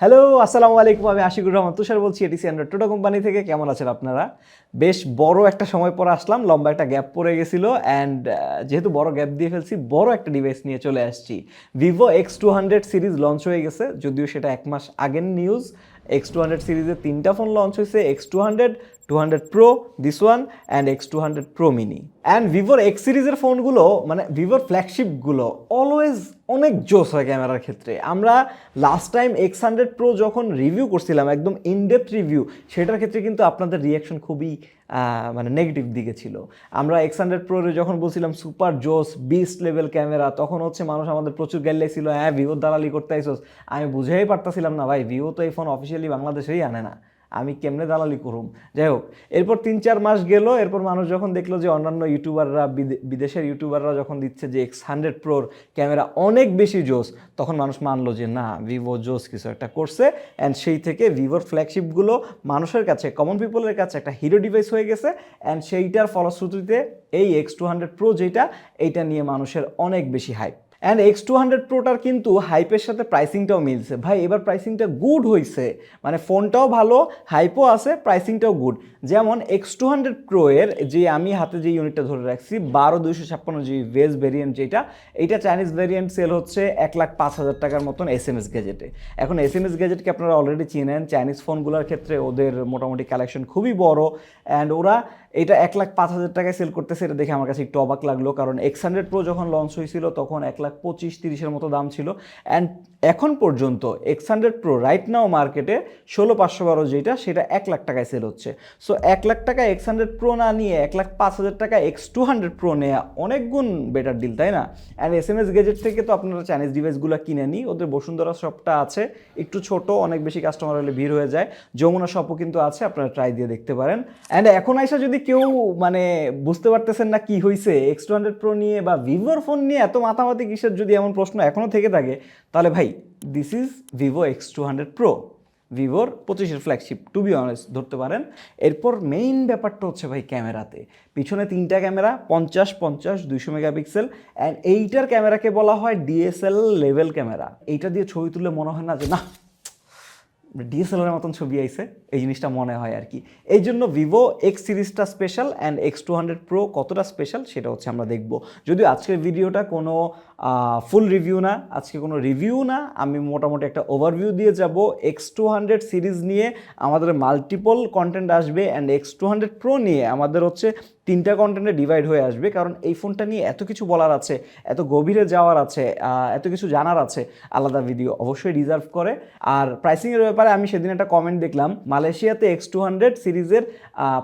Hello আসসালামু আলাইকুম। আমি আশিকুর রহমান তুষার বলছি এটিসি অ্যান্ড্রয়েড টোটো কোম্পানি থেকে। কেমন আছেন আপনারা? বেশ বড় একটা সময় পর আসলাম, লম্বা একটা গ্যাপ পড়ে গেছিল অ্যান্ড যেহেতু বড় গ্যাপ দিয়ে ফেলছি, বড় একটা ডিভাইস নিয়ে চলে আসছি। Vivo X two hundred series launch হয়ে গেছে, যদিও সেটা এক মাস আগের নিউজ এক্স টু হান্ড্রেড সিরিজের তিনটা ফোন লঞ্চ হয়েছে X two hundred two hundred pro this one and X two hundred pro mini and ভিভোর এক্স সিরিজের ফোনগুলো মানে ভিভোর ফ্ল্যাগশিপগুলো অলওয়েজ অনেক জোস হয় ক্যামেরার ক্ষেত্রে। আমরা last time X hundred pro যখন রিভিউ করছিলাম, একদম ইনডেপথ রিভিউ সেটার ক্ষেত্রে কিন্তু আপনাদের রিয়াকশন খুবই মানে নেগেটিভ দিকে ছিল। আমরা এক্স হান্ড্রেড প্রোরে যখন বলছিলাম, সুপার জোস বিস্ট লেভেল ক্যামেরা তখন হচ্ছে মানুষ আমাদের প্রচুর গাইড লাগছিল হ্যাঁ ভিভোর দালালি করতে আইসোস। আমি বুঝেই পারতাছিলাম না, ভাই ভিভো তো এই ফোন অফিসিয়ালি বাংলাদেশেই আনে না। আমি কেমনে দালালি করুম? যাই হোক, এরপর তিন চার মাস গেল, এরপর মানুষ যখন দেখল যে অন্যান্য ইউটিউবাররা, বিদে- বিদেশের ইউটিউবাররা যখন দিচ্ছে যে এক্স হান্ড্রেড প্রোর ক্যামেরা অনেক বেশি জোস, তখন মানুষ মানলো যে না ভিভো জোস কিছু একটা করছে অ্যান্ড সেই থেকে ভিভোর ফ্ল্যাগশিপগুলো মানুষের কাছে কমন পিপলের কাছে একটা হিরো ডিভাইস হয়ে গেছে অ্যান্ড সেইটার ফলশ্রুতিতে এই এক্স টু হান্ড্রেড প্রো যেটা, এইটা নিয়ে মানুষের অনেক বেশি hype and X two hundred প্রোটার কিন্তু হাইপের সাথে প্রাইসিংটাও মিলছে। ভাই, এবার প্রাইসিংটা গুড হয়েছে মানে ফোনটাও ভালো হাইপও আছে প্রাইসিংটাও গুড যেমন এক্স টু হান্ড্রেড প্রো এর যে আমি হাতে যে ইউনিটটা ধরে রাখছি, বারো দুইশো ছাপ্পান্ন জি ভেজ ভেরিয়েন্ট যেটা এইটা চাইনিজ ভেরিয়েন্ট সেল হচ্ছে এক লাখ পাঁচ হাজার টাকার মতন এস এম এস গ্যাজেটে এখন এস এম এস গ্যাজেটকে আপনারা অলরেডি চিনেন? চাইনিজ ফোনগুলোর ক্ষেত্রে ওদের মোটামুটি কালেকশন খুবই বড়। অ্যান্ড ওরা এটা এক লাখ পাঁচ হাজার টাকায় সেল করতেছে, এটা দেখে আমার কাছে একটু অবাক লাগল। কারণ এক্স হান্ড্রেড প্রো যখন লঞ্চ হয়েছিল, তখন এক লাখ পঁচিশ তিরিশের মতো দাম ছিল। অ্যান্ড এখন পর্যন্ত X hundred pro right now মার্কেটে ষোলো পাঁচশো বারো যেটা, সেটা এক লাখ টাকায় সেল হচ্ছে। সো এক লাখ টাকা এক্স হান্ড্রেড প্রো না নিয়ে এক লাখ পাঁচ হাজার টাকা এক্স টু হান্ড্রেড প্রো নেওয়া অনেক গুণ বেটার ডিল তাই না? And S M S gadget থেকে তো আপনারা চাইনিজ ডিভাইসগুলো কিনে নিই। ওদের বসুন্ধরা শপটা আছে, একটু ছোট, অনেক বেশি কাস্টমার হলে ভিড় হয়ে যায়। যমুনা শপও কিন্তু আছে, আপনারা ট্রাই দিয়ে দেখতে পারেন। অ্যান্ড এখন আইসা যদি কেউ মানে বুঝতে পারতেছেন না কি হয়েছে এক্স টু হান্ড্রেড প্রো নিয়ে বা ভিভোর ফোন নিয়ে এত মাথামাতি কিসের যদি এমন প্রশ্ন এখনও থেকে থাকে তাহলে ভাই this is Vivo X two hundred pro ভিভোর পঁচিশের ফ্ল্যাগশিপ টু বি অনেস্ট ধরতে পারেন। এরপর মেইন ব্যাপারটা হচ্ছে ভাই ক্যামেরাতে। পিছনে তিনটা ক্যামেরা, পঞ্চাশ পঞ্চাশ, দুইশো মেগাপিক্সেল। অ্যান্ড এইটার ক্যামেরাকে বলা হয় ডিএসএল লেভেল ক্যামেরা। এইটা দিয়ে ছবি তুললে মনে হয় না যে না ডিএসএলআর মতন ছবি আইছে। এই জিনিসটা মনে হয় আর কি। এই জন্য ভিভো এক্স সিরিজটা special and X two hundred pro কতটা স্পেশাল সেটা হচ্ছে আমরা দেখব। যদিও আজকের ভিডিওটা কোনো ফুল রিভিউ না, আজকে কোনো রিভিউ না, আমি মোটামুটি একটা ওভারভিউ দিয়ে যাব। এক্স টু হান্ড্রেড সিরিজ নিয়ে আমাদের মাল্টিপল কন্টেন্ট আসবে and X two hundred pro নিয়ে আমাদের হচ্ছে তিনটা কন্টেন্টে ডিভাইড হয়ে আসবে। কারণ এই ফোনটা নিয়ে এত কিছু বলার আছে, এত গভীরে যাওয়ার আছে এত কিছু জানার আছে, আলাদা ভিডিও অবশ্যই রিজার্ভ করে। আর প্রাইসিংয়ের ব্যাপারে আমি সেদিন একটা কমেন্ট দেখলাম, মালয়েশিয়াতে এক্স টু হান্ড্রেড সিরিজের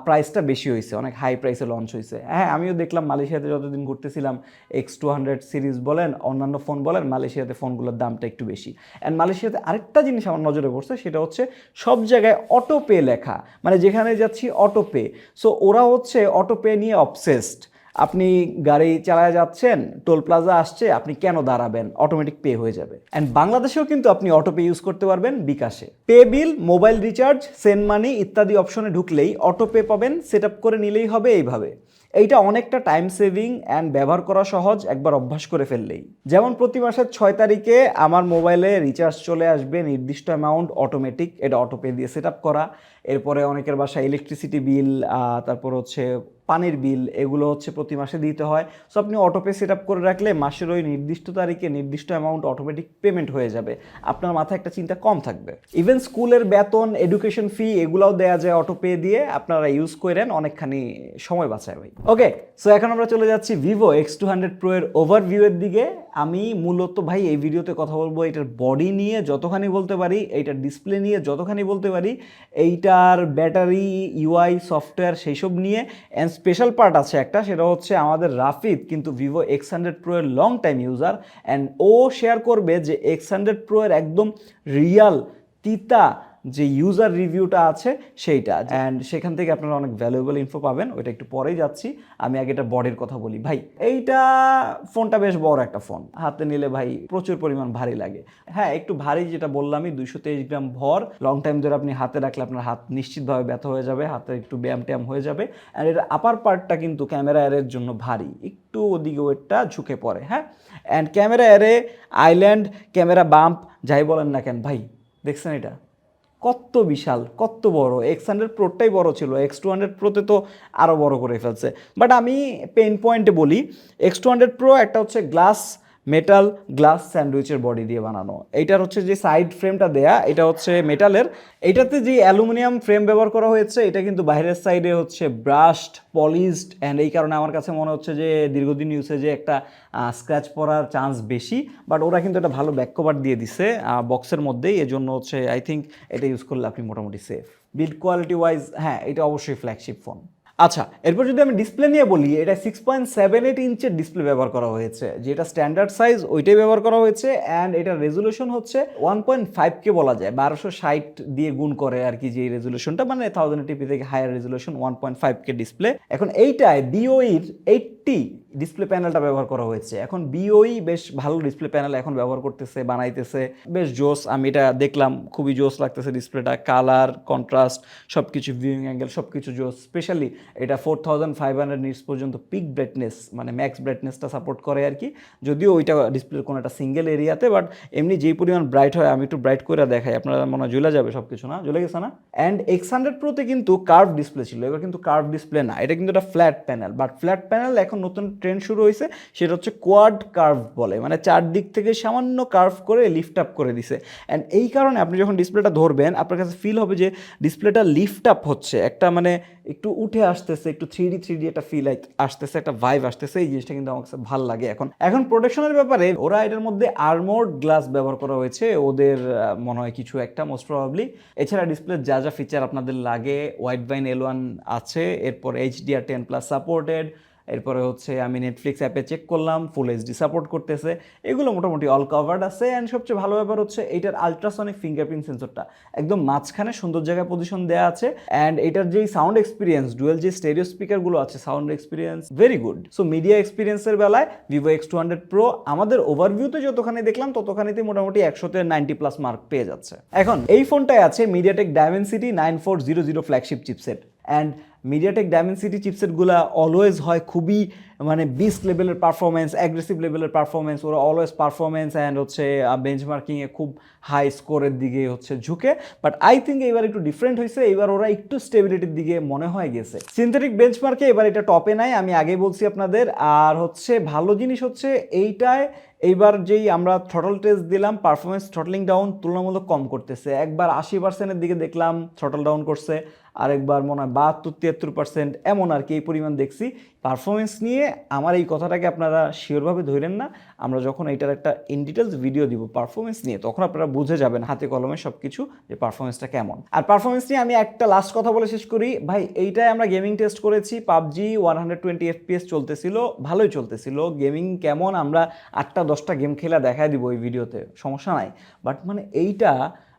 প্রাইসটা বেশি হয়েছে, অনেক হাই প্রাইসে লঞ্চ হয়েছে। হ্যাঁ আমিও দেখলাম মালয়েশিয়াতে যতদিন ঘুরতেছিলাম এক্স টু হান্ড্রেড সিরিজ বলেন অন্যান্য ফোন বলেন, মালয়েশিয়াতে ফোনগুলোর দামটা একটু বেশি। অ্যান্ড মালয়েশিয়াতে আরেকটা জিনিস আমার নজরে পড়ছে, সেটা হচ্ছে সব জায়গায় অটো পে লেখা। মানে যেখানে যাচ্ছি অটো পে সো ওরা হচ্ছে অটো পে নিয়ে অবসেসড আপনি গাড়ি চালায় যাচ্ছেন টোল প্লাজা আসছে, আপনি কেন দাঁড়াবেন? অটোমেটিক পে হয়ে যাবে। অ্যান্ড বাংলাদেশেও কিন্তু আপনি অটো পে ইউজ করতে পারবেন বিকাশে। Pay bill mobile recharge send money ইত্যাদি অপশনে ঢুকলেই অটো পে পাবেন সেট করে নিলেই হবে এইভাবে। এইটা অনেকটা টাইম সেভিং অ্যান্ড ব্যবহার করা সহজ একবার অভ্যাস করে ফেললেই। যেমন প্রতি মাসের ছয় তারিখে আমার মোবাইলে রিচার্জ চলে আসবে নির্দিষ্ট অ্যামাউন্ট অটোমেটিক এটা অটোপে দিয়ে সেট আপ করা। এরপরে অনেকের বাসায় ইলেকট্রিসিটি বিল তারপর হচ্ছে পানির বিল, এগুলো হচ্ছে প্রতি মাসে দিতে হয়। সো আপনি অটোপে সেট আপ করে রাখলে মাসের ওই নির্দিষ্ট তারিখে নির্দিষ্ট অ্যামাউন্ট অটোমেটিক পেমেন্ট হয়ে যাবে। আপনার মাথায় একটা চিন্তা কম থাকবে। ইভেন স্কুলের বেতন এডুকেশন ফি এগুলাও দেওয়া যায় অটোপে দিয়ে। আপনারা ইউজ করেন, অনেকখানি সময় বাঁচায় ভাই। ওকে সো এখন আমরা চলে যাচ্ছি Vivo X two hundred pro এর ওভারভিউ এর দিকে। আমি মূলত ভাই এই ভিডিওতে কথা বলব এটার বডি নিয়ে, যতখানি বলতে পারি, এইটার ডিসপ্লে নিয়ে, যতখানি বলতে পারি, এইটার ব্যাটারি ইউআই সফটওয়্যার সেই সব নিয়ে অ্যান্ড স্পেশাল পার্ট আছে একটা, সেটা হচ্ছে আমাদের রাফিদ কিন্তু ভিভো এক্স হান্ড্রেড প্রো এর লং টাইম ইউজার অ্যান্ড ও শেয়ার করবে যে এক্স হান্ড্রেড প্রো এর একদম রিয়াল তিতা যে ইউজার রিভিউটা আছে সেইটা। অ্যান্ড সেখান থেকে আপনারা অনেক ভ্যালুয়েবল ইনফো পাবেন। ওইটা একটু পরেই যাচ্ছি। আমি আগে এটা বডির কথা বলি। ভাই এইটা ফোনটা বেশ বড় একটা ফোন। হাতে নিলে ভাই প্রচুর পরিমাণ ভারী লাগে। হ্যাঁ একটু ভারী যেটা বললামই দুইশো তেইশ গ্রাম ভর। লং টাইম ধরে আপনি হাতে রাখলে আপনার হাত নিশ্চিতভাবে ব্যথা হয়ে যাবে হাতে একটু ব্যায়াম ট্যায়াম হয়ে যাবে। অ্যান্ড এটা আপার পার্টটা কিন্তু ক্যামেরা এর জন্য ভারী। একটু ওদিকে ওয়েটটা ঝুঁকে পড়ে হ্যাঁ? And camera array island camera bump যাই বলেন না কেন ভাই দেখছেন এটা? কত বিশাল কত বড়। এক্স হান্ড্রেড প্রোটাই বড় ছিল। এক্স টু হান্ড্রেড প্রোতে তো আরও বড় করে ফেলছে। বাট আমি পেন পয়েন্টে বলি। এক্স টু হান্ড্রেড প্রো একটা হচ্ছে গ্লাস মেটাল গ্লাস স্যান্ডউইচের বডি দিয়ে বানানো। এইটার হচ্ছে যে সাইড ফ্রেমটা দেয়া, এটা হচ্ছে মেটালের এটাতে যে অ্যালুমিনিয়াম ফ্রেম ব্যবহার করা হয়েছে, এটা কিন্তু বাইরের সাইডে হচ্ছে ব্রাশড পলিশড অ্যান্ড এই কারণে আমার কাছে মনে হচ্ছে যে দীর্ঘদিন ইউসেজে একটা স্ক্র্যাচ পড়ার চান্স বেশি। বাট ওরা কিন্তু একটা ভালো ব্যাক কভার দিয়ে দিছে বক্সের মধ্যেই। এজন্য হচ্ছে আই থিঙ্ক এটা ইউজ করলে আপনি মোটামুটি সেফ বিল্ড কোয়ালিটি ওয়াইজ হ্যাঁ এটা অবশ্যই ফ্ল্যাগশিপ ফোন আচ্ছা এরপর যদি আমি ডিসপ্লে নিয়ে বলি, এটা সিক্স পয়েন্ট সেভেন এইট ইঞ্চের ডিসপ্লে ব্যবহার করা হয়েছে, যেটা স্ট্যান্ডার্ড সাইজ ওইটাই ব্যবহার করা হয়েছে অ্যান্ড এটার রেজুলেশন হচ্ছে ওয়ান পয়েন্ট ফাইভকে বলা যায়, বারোশো ষাট দিয়ে গুণ করে আর কি যে রেজুলেশনটা মানে থাউজেন্ড টিপি থেকে higher resolution one point five K display এখন এইটায় বিওইর এইটটি ডিসপ্লে প্যানেলটা ব্যবহার করা হয়েছে। এখন বিওই বেশ ভালো ডিসপ্লে প্যানেল এখন ব্যবহার করতেছে, বানাইতেছে। বেশ জোস আমি এটা দেখলাম, খুবই জোস লাগতেছে ডিসপ্লেটা কালার কন্ট্রাস্ট সব কিছু ভিউইং অ্যাঙ্গেল সব কিছু জোস স্পেশালি এটা four thousand five hundred nits পর্যন্ত পিক ব্রাইটনেস মানে ম্যাক্স ব্রাইটনেসটা সাপোর্ট করে আর কি। যদিও ওইটা ডিসপ্লের কোনো একটা সিঙ্গেল এরিয়াতে বাট এমনি যেই পরিমাণ ব্রাইট হয়, আমি একটু ব্রাইট করে দেখাই। আপনারা মনে হয় জ্বলে যাবে সব কিছু না? জ্বলে গেছে না? অ্যান্ড এক্স হান্ড্রেড প্রোতে কিন্তু কার্ভ ডিসপ্লে ছিল। এবার কিন্তু কার্ভ ডিসপ্লে না। এটা কিন্তু একটা flat panel but flat panel এখন নতুন ট্রেন্ড শুরু হয়েছে, সেটা হচ্ছে কোয়াড কার্ভ বলে। মানে চারদিক থেকে সামান্য কার্ভ করে লিফট আপ করে দিছে। অ্যান্ড এই কারণে আপনি যখন ডিসপ্লেটা ধরবেন, আপনার কাছে ফিল হবে যে ডিসপ্লেটা লিফট আপ হচ্ছে। একটা মানে একটু উঠে আসতেছে, একটু থ্রি ডি থ্রি ডি একটা ফিল আসতেছে, একটা ভাইভ আসতেছে। এই জিনিসটা কিন্তু আমার কাছে ভালো লাগে এখন। এখন প্রোটেকশনের ব্যাপারে ওরা এটার মধ্যে আর্মোড গ্লাস ব্যবহার করা হয়েছে। ওদের মনে হয় কিছু একটা মোস্ট প্রবাবলি এছাড়া ডিসপ্লে যা যা ফিচার আপনাদের লাগে হোয়াইট বাইন এল ওয়ান আছে, এরপর এইচডিআর টেন প্লাস সাপোর্টেড এরপরে হচ্ছে আমি নেটফ্লিক্স অ্যাপে চেক করলাম ফুল এইচডি সাপোর্ট করতেছে। এগুলো মোটামুটি অল কভার্ড আছে অ্যান্ড সবচেয়ে ভালো ব্যাপার হচ্ছে এইটার আলট্রাসনিক ফিঙ্গারপ্রিন্ট সেন্সরটা একদম মাঝখানে সুন্দর জায়গায় পজিশন দেওয়া আছে অ্যান্ড এটার যেই সাউন্ড এক্সপিরিয়েন্স ডুয়েল যে স্টেরিও স্পিকারগুলো আছে sound experience very good so media এক্সপিরিয়েন্সের বেলায় Vivo X two hundred pro আমাদের ওভারভিউতে যতখানি দেখলাম ততখানিতে মোটামুটি একশোতে নাইনটি প্লাস মার্ক পেয়ে যাচ্ছে। এখন, এই ফোনটায় আছে MediaTek Dimensity nine four zero zero flagship chipset and MediaTek Dimensity চিপসেটগুলো always হয় খুবই মানে বিস্ট লেভেলের পারফরমেন্স অ্যাগ্রেসিভ লেভেলের পারফরমেন্স ওরা অলওয়েজ পারফরমেন্স অ্যান্ড হচ্ছে বেঞ্চমার্কিংয়ে খুব হাই স্কোরের দিকে হচ্ছে ঝুঁকে। বাট আই থিঙ্ক এবার একটু ডিফারেন্ট হয়েছে এবার ওরা একটু স্টেবিলিটির দিকে মনে হয় গেছে। সিনথেটিক বেঞ্চমার্কে এবার এটা টপে নাই, আমি আগেই বলছি আপনাদের। আর হচ্ছে ভালো জিনিস হচ্ছে এইটায় এইবার যেই আমরা থ্রটল টেস্ট দিলাম পারফরমেন্স থ্রটলিং ডাউন তুলনামূলক কম করতেছে। একবার আশি পার্সেন্টের দিকে দেখলাম থ্রটল ডাউন করছে। আরেকবার মনে হয় বাহাত্তর, তিয়াত্তর পার্সেন্ট এমন আর কি এই পরিমাণ দেখছি। পারফরমেন্স নিয়ে আমার এই কথাটাকে আপনারা শিওরভাবে ধরেন না, আমরা যখন এটার একটা ইন ডিটেলস ভিডিও দিব পারফরমেন্স নিয়ে, তখন আপনারা বুঝে যাবেন হাতে কলমে সব কিছু যে পারফরমেন্সটা কেমন। আর পারফরমেন্স নিয়ে আমি একটা লাস্ট কথা বলে শেষ করি, ভাই এইটাই আমরা গেমিং টেস্ট করেছি, PUBG one hundred twenty FPS চলতেছিল, ভালোই চলতেছিল গেমিং কেমন আমরা আটটা, দশটা গেম খেলা দেখায় দিব এই ভিডিওতে সমস্যা নাই। বাট মানে এইটা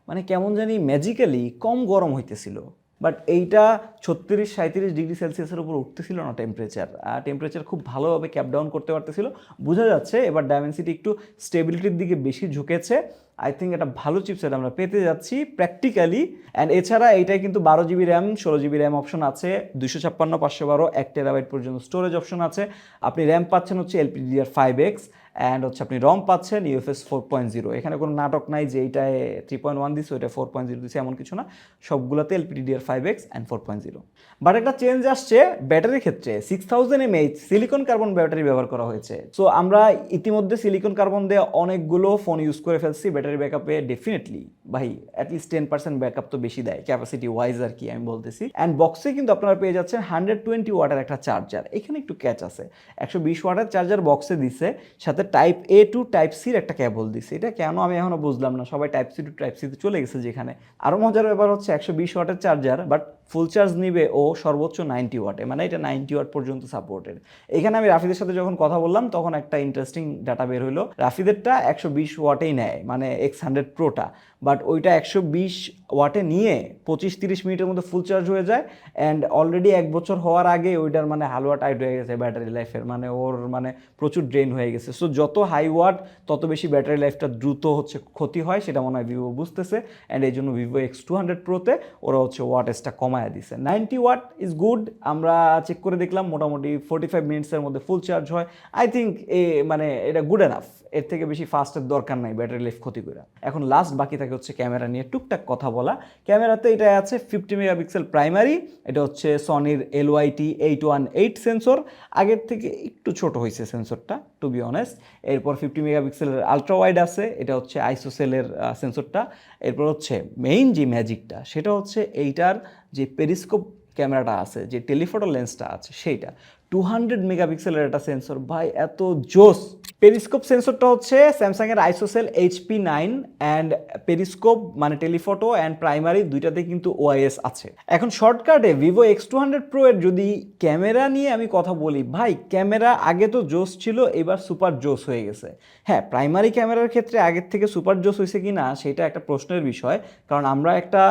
মানে কেমন জানি ম্যাজিক্যালি কম গরম হইতেছিল। বাট এইটা ছত্রিশ সাঁত্রিশ ডিগ্রি সেলসিয়াসের উপর উঠতেছিল না টেম্পারেচার টেম্পারেচার খুব ভালোভাবে ক্যাপ ডাউন করতে পারতেছিল। বোঝা যাচ্ছে এবার ডায়মেন্সিটি একটু স্টেবিলিটির দিকে বেশি ঝুঁকেছে। আই থিঙ্ক একটা ভালো চিপসেট আমরা পেতে যাচ্ছি প্র্যাকটিক্যালি অ্যান্ড এছাড়া এইটাই কিন্তু বারো জিবি র্যাম ষোলো জিবি র্যাম অপশন আছে দুশো ছাপ্পান্ন, পাঁচশো বারো, এক টেরাবাইট পর্যন্ত স্টোরেজ অপশন আছে। আপনি র্যাম পাচ্ছেন হচ্ছে এলপিডিআর ফাইভ এক্স অ্যান্ড হচ্ছে আপনি রম পাচ্ছেন ইউএফএস ফোর পয়েন্ট জিরো এখানে কোনো নাটক নাই যে এইটায় থ্রি পয়েন্ট ওয়ান দিচ্ছে ওইটা ফোর পয়েন্ট জিরো দিচ্ছে এমন কিছু না। সবগুলোতে LPDDR five X and four point zero but একটা চেঞ্জ আসছে ব্যাটারির ক্ষেত্রে। Six thousand mAh silicon carbon battery ব্যবহার করা হয়েছে। সো আমরা ইতিমধ্যে সিলিকন কার্বন দিয়ে অনেকগুলো ফোন ইউজ করে ফেলছি, ব্যাটারি ব্যাকআপে ডেফিনেটলি ভাই at least ten percent backup তো বেশি দেয় ক্যাপাসিটি ওয়াইজ আর কি আমি বলতেছি। অ্যান্ড বক্সে কিন্তু আপনারা পেয়ে যাচ্ছেন হান্ড্রেড টোয়েন্টি ওয়াটের একটা চার্জার এখানে একটু ক্যাচ আছে। একশো বিশ ওয়াটের চার্জার বক্সে দিছে, সাথে টাইপ এ টু টাইপ সির একটা কেবল দিছে। এটা কেন আমি এখনও বুঝলাম না, সবাই টাইপ সি টু টাইপ সিতে চলে গেছে যেখানে। আরও মজার ব্যাপার হচ্ছে একশো বিশ ওয়াটের চার্জার বাট ফুল চার্জ নিবে ও সর্বোচ্চ নাইনটি ওয়াটে মানে এটা নাইনটি ওয়াট পর্যন্ত সাপোর্টের এখানে আমি রাফিদের সাথে যখন কথা বললাম, তখন একটা ইন্টারেস্টিং ডাটা বের হইল। রাফিদেরটা একশো বিশ ওয়াটেই নেয় মানে এক্স হান্ড্রেড প্রোটা বাট ওইটা একশো বিশ ওয়াটে নিয়ে পঁচিশ তিরিশ মিনিটের মধ্যে ফুল চার্জ হয়ে যায়। অ্যান্ড অলরেডি এক বছর হওয়ার আগে ওইটার মানে হালুয়া টাইট হয়ে গেছে ব্যাটারি লাইফের মানে ওর মানে প্রচুর ড্রেন হয়ে গেছে। সো যত হাই ওয়াট তত বেশি ব্যাটারি লাইফটা দ্রুত হচ্ছে ক্ষতি হয়, সেটা মনে হয় ভিভো বুঝতেছে। অ্যান্ড এই জন্য ভিভো এক্স টু হান্ড্রেড প্রোতে ওরা হচ্ছে ওয়াটেজটা কমায় দিছে। নাইনটি ওয়াট ইজ গুড আমরা চেক করে দেখলাম, মোটামুটি ফোর্টি ফাইভ মিনিটসের মধ্যে ফুল চার্জ হয়। আই থিঙ্ক এ মানে এটা গুড এনাফ এর থেকে বেশি ফাস্টের দরকার নাই ব্যাটারি লাইফ ক্ষতি করে এখন লাস্ট বাকি থাকে থাকে হচ্ছে ক্যামেরা নিয়ে টুকটাক কথা বলা। ক্যামেরাতে এটা আছে ফিফটি মেগাপিক্সেল প্রাইমারি, এটা হচ্ছে সনির L Y T eight one eight sensor আগের থেকে একটু ছোট হয়েছে সেন্সরটা টু বি অনেস্ট এরপর ফিফটি মেগাপিক্সেলের আলট্রা ওয়াইড আছে, এটা হচ্ছে আইসোসেলের সেন্সরটা এরপর হচ্ছে মেইন যে ম্যাজিকটা সেটা হচ্ছে এইটার যে পেরিস্কোপ ক্যামেরাটা আছে, যে টেলিফোটো লেন্সটা আছে, সেইটা। টু হান্ড্রেড মেগাপিক্সেলের একটা সেন্সর ভাই, এত জোস। পেরিস্কোপ সেন্সরটা হচ্ছে স্যামসাংয়ের ISOCELL HP nine and periscope মানে টেলিফোটো অ্যান্ড প্রাইমারি দুইটাতে কিন্তু ওআইএস আছে। এখন শর্টকাটে Vivo X two hundred pro এর যদি ক্যামেরা নিয়ে আমি কথা বলি, ভাই, ক্যামেরা আগে তো জোস ছিল, এবার সুপার জোস হয়ে গেছে। হ্যাঁ প্রাইমারি ক্যামেরার ক্ষেত্রে আগের থেকে সুপার জোস হয়েছে কি না, সেটা একটা প্রশ্নের বিষয়। কারণ আমরা একটা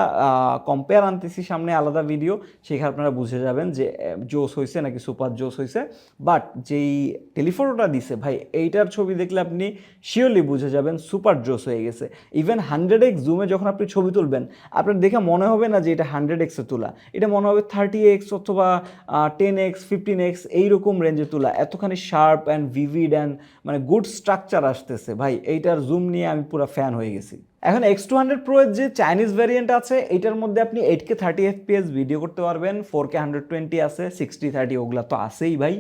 কম্পেয়ার আনতেছি সামনে আলাদা ভিডিও সেখানে আপনারা বুঝে যাবেন যে জোস হয়েছে নাকি সুপার জোস হয়েছে। বাট যেই টেলিফোটোটা দিছে, ভাই, এইটার ছবি দেখলে আপনি শিওরলি বুঝে যাবেন সুপার জোস হয়ে গেছে। ইভেন হান্ড্রেড এক্স জুমে যখন আপনি ছবি তুলবেন, আপনার দেখে মনে হবে না যে এটা হান্ড্রেড এক্সে তোলা। এটা মনে হবে থার্টি এক্স অথবা টেন এক্স ফিফটিন এক্স এইরকম রেঞ্জে তোলা। এতখানি শার্প অ্যান্ড ভিভিড অ্যান্ড মানে গুড স্ট্রাকচার আসতেছে। ভাই, এইটার জুম নিয়ে আমি পুরো ফ্যান হয়ে গেছি। এখন এক্স টু হান্ড্রেড প্রো এর যে চাইনিজ ভ্যারিয়েন্ট আছে, এটার মধ্যে আপনি eight K thirty F P S video করতে পারবেন ফোর কে হান্ড্রেড টোয়েন্টি আছে সিক্সটি থার্টি ওগুলো তো আছেই ভাই।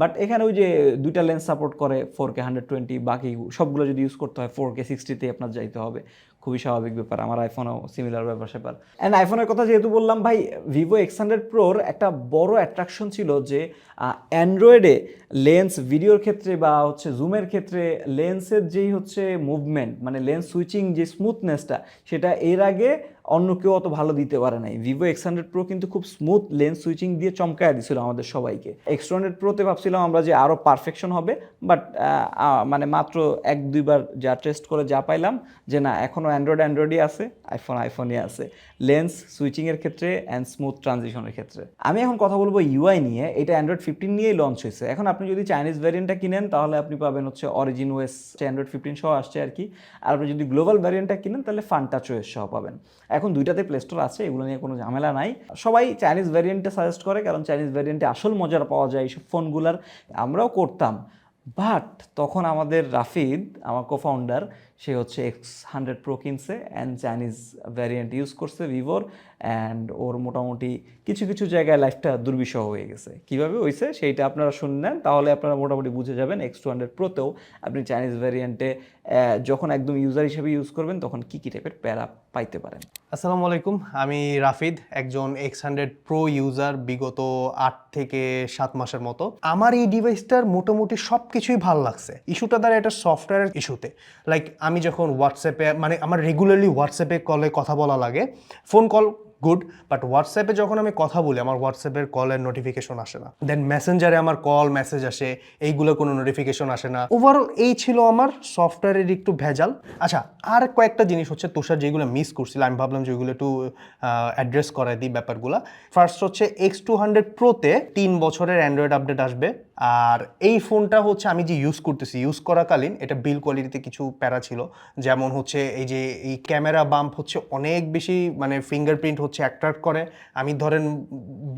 বাট এখানে ওই যে দুইটা লেন্স সাপোর্ট করে ফোর কে হান্ড্রেড টোয়েন্টি বাকি সবগুলো যদি ইউজ করতে হয় ফোর কে সিক্সটিতে আপনার যাইতে হবে। খুবই স্বাভাবিক ব্যাপার, আমার আইফোনও সিমিলার ব্যাপার স্যাপার। অ্যান্ড আইফোনের কথা যেহেতু বললাম, ভাই ভিভো এক্স হান্ড্রেড প্রোর একটা বড় অ্যাট্রাকশন ছিল যে অ্যান্ড্রয়েডে লেন্স ভিডিওর ক্ষেত্রে বা হচ্ছে জুমের ক্ষেত্রে লেন্সের যেই হচ্ছে মুভমেন্ট মানে লেন্স সুইচিং যে স্মুথনেসটা সেটা এর আগে অন্য কেউ অত ভালো দিতে পারে নাই। ভিভো এক্স হান্ড্রেড প্রো কিন্তু খুব স্মুথ লেন্স সুইচিং দিয়ে চমকায় দিছিল আমাদের সবাইকে। এক্স হান্ড্রেড প্রোতে ভাবছিলাম আমরা যে আরও পারফেকশন হবে বাট মানে মাত্র এক, দুইবার যা টেস্ট করে যা পাইলাম যে না এখনও অ্যান্ড্রয়েড অ্যান্ড্রয়েডই আছে আইফোন আইফোনই আছে। লেন্স সুইচিংয়ের ক্ষেত্রে অ্যান্ড স্মুথ ট্রানজিশনের ক্ষেত্রে। আমি এখন কথা বলব ইউআই নিয়ে, এটা অ্যান্ড্রয়েড ফিফটিন নিয়েই লঞ্চ হয়েছে। এখন আপনি যদি চাইনিজ ভ্যারিয়েন্টটা কিনেন, তাহলে আপনি পাবেন হচ্ছে অরিজিন ওয়েস অ্যান্ড্রয়েড ফিফটিন সহ আসছে আর কি। আর আপনি যদি গ্লোবাল ভ্যারিয়েন্টটা কিনেন, তাহলে ফান্টাচ ওয়েস সহ পাবেন। এখন দুইটাতে প্লে স্টোর আছে, এগুলো নিয়ে কোনো ঝামেলা নাই। সবাই চাইনিজ ভ্যারিয়েন্টে সাজেস্ট করে, কারণ চাইনিজ ভ্যারিয়েন্টে আসল মজার পাওয়া যায় এইসব ফোনগুলোর আমরাও করতাম। বাট তখন আমাদের রাফিদ, আমার কোফাউন্ডার সে হচ্ছে এক্স হান্ড্রেড প্রো কিনছে অ্যান্ড চাইনিজ ভ্যারিয়েন্ট ইউজ করছে ভিভোর অ্যান্ড ওর মোটামুটি কিছু কিছু জায়গায় লাইফটা দুর্বিষহ হয়ে গেছে। কীভাবে হয়েছে সেইটা আপনারা শুনে শুনলেন তাহলে আপনারা মোটামুটি বুঝে যাবেন এক্স টু হান্ড্রেড প্রোতেও আপনি চাইনিজ ভ্যারিয়েন্টে যখন একদম ইউজার হিসেবে ইউজ করবেন, তখন কী কী টাইপের প্যারা পাইতে পারেন। আসসালামু আলাইকুম, আমি রাফিদ, একজন এক্স হান্ড্রেড প্রো ইউজার বিগত আট থেকে সাত মাসের মতো। আমার এই ডিভাইসটার মোটামুটি সব কিছুই ভালো লাগছে। ইস্যুটা দ্বারা এটা সফটওয়্যারের ইস্যুতে লাইক আমি যখন হোয়াটসঅ্যাপে মানে আমার রেগুলারলি হোয়াটসঅ্যাপে কলে কথা বলা লাগে ফোন কল গুড বাট হোয়াটসঅ্যাপে যখন আমি কথা বলি, আমার হোয়াটসঅ্যাপের কলের নোটিফিকেশন আসে না। দেন মেসেঞ্জারে আমার কল মেসেজ আসে, এইগুলো কোনো নোটিফিকেশন আসে না। ওভারঅল এই ছিল আমার সফটওয়্যারের একটু ভেজাল। আচ্ছা আর কয়েকটা জিনিস হচ্ছে, তুষার যেগুলো মিস করছিল, আমি ভাবলাম যে ওইগুলো একটু অ্যাড্রেস করাই দিই ব্যাপারগুলো। ফার্স্ট হচ্ছে এক্স টু হান্ড্রেড প্রোতে তিন বছরের অ্যান্ড্রয়েড আপডেট আসবে। আর এই ফোনটা হচ্ছে আমি যে ইউজ করতেছি ইউজ করাকালীন এটা বিল কোয়ালিটিতে কিছু প্যারা ছিল। যেমন হচ্ছে এই যে এই ক্যামেরা বাম্প হচ্ছে অনেক বেশি মানে ফিঙ্গারপ্রিন্ট হচ্ছে অ্যাট্রাক্ট করে। আমি ধরেন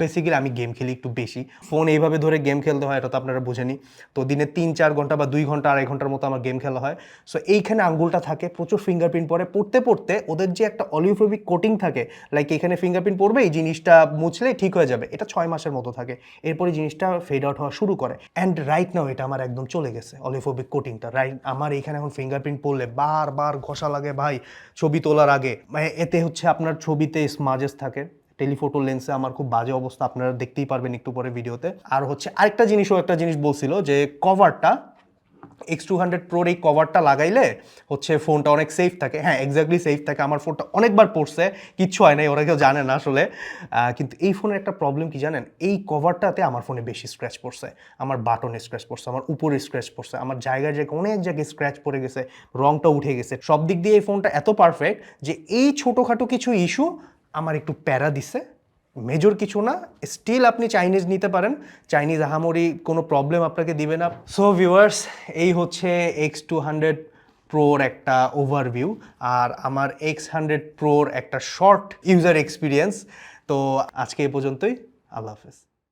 বেসিক্যালি আমি গেম খেলি একটু বেশি। ফোন এইভাবে ধরে গেম খেলতে হয়, এটা তো আপনারা বুঝেনি তো দিনে তিন, চার ঘণ্টা বা দুই ঘণ্টা, আড়াই ঘণ্টার মতো আমার গেম খেলা হয়। সো এইখানে আঙ্গুলটা থাকে, প্রচুর ফিঙ্গারপ্রিন্ট পরে। পড়তে পড়তে ওদের যে একটা অলিওফোবিক কোটিং থাকে লাইক এখানে ফিঙ্গারপ্রিন্ট পড়বে, এই জিনিসটা মুছলে ঠিক হয়ে যাবে। এটা ছয় মাসের মতো থাকে। এরপরে জিনিসটা ফেড আউট হওয়া শুরু করে। অ্যান্ড রাইট নাও এটা আমার একদম চলে গেছে অলিফোবিক কোটিংটা রাইট আমার এইখানে এখন ফিঙ্গারপ্রিন্ট পড়লে বারবার ঘষা লাগে ভাই, ছবি তোলার আগে। মানে এতে হচ্ছে আপনার ছবিতে স্মাজেস থাকে টেলিফোটো লেন্সে আমার খুব বাজে অবস্থা, আপনারা দেখতেই পারবেন একটু পরে ভিডিওতে আর হচ্ছে আরেকটা জিনিসও একটা জিনিস বলছিল যে কভারটা এক্স টু হান্ড্রেড প্রোর এই কভারটা লাগাইলে হচ্ছে ফোনটা অনেক সেফ থাকে। হ্যাঁ এক্স্যাক্টলি সেফ থাকে। আমার ফোনটা অনেকবার পড়ছে, কিচ্ছু হয় নাই, ওরা কেউ জানে না আসলে। কিন্তু এই ফোনের একটা প্রবলেম কি জানেন? এই কভারটাতে আমার ফোনে বেশি স্ক্র্যাচ পড়ছে। আমার বাটনে স্ক্র্যাচ পড়ছে, আমার উপরে স্ক্র্যাচ পড়ছে, আমার জায়গায় জায়গায় অনেক জায়গায় স্ক্র্যাচ পড়ে গেছে রংটা উঠে গেছে। সব দিক দিয়ে এই ফোনটা এত পারফেক্ট যে এই ছোটোখাটো কিছু ইস্যু আমার একটু প্যারা দিছে। মেজর কিছু না স্টিল আপনি চাইনিজ নিতে পারেন। চাইনিজ আহামরি কোনো প্রবলেম আপনাকে দিবে না। সো ভিউয়ার্স এই হচ্ছে এক্স টু হান্ড্রেড প্রোর একটা ওভারভিউ আর আমার এক্স হান্ড্রেড প্রোর একটা শর্ট ইউজার এক্সপিরিয়েন্স তো আজকে এ পর্যন্তই, আল্লাহ হাফেজ।